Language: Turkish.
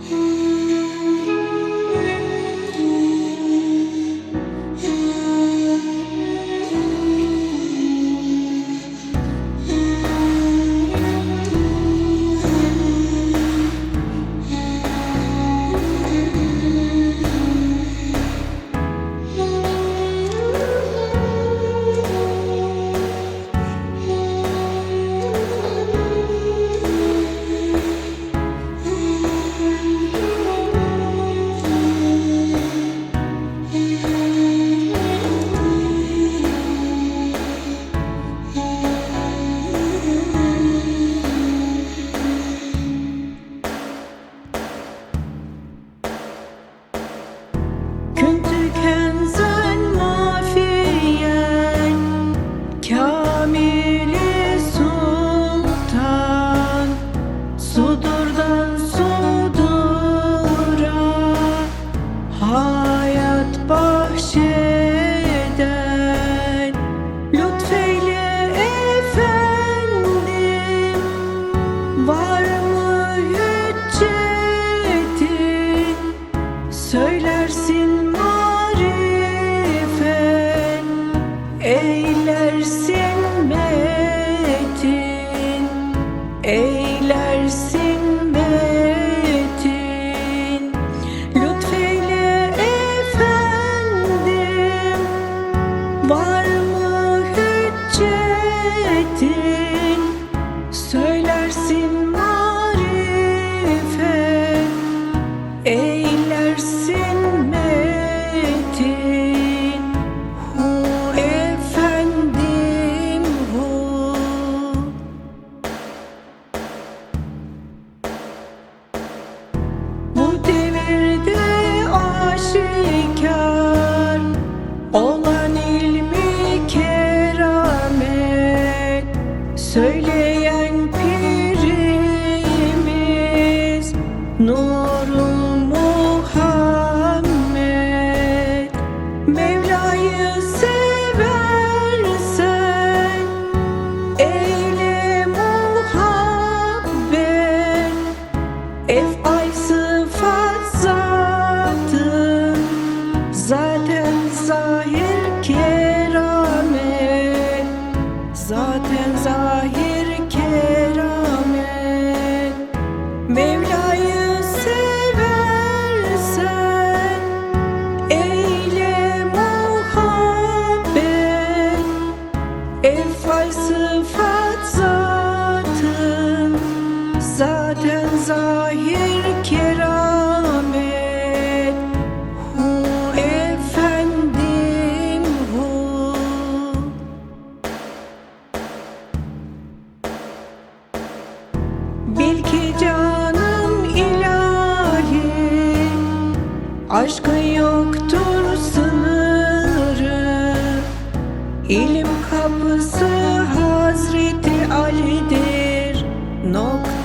Mm-hmm. Kamili sultan Sudurdan sudura Hayat bahşeden Lütfeyle efendim Var mı hüccetin Söylersin marifet Eylersin All Zaten zahir keramet. Hu efendim hu. Bil ki canım ilahi. Aşkın yoktur sınırı. İlim kapısı Hazreti Ali'dir. Sırrı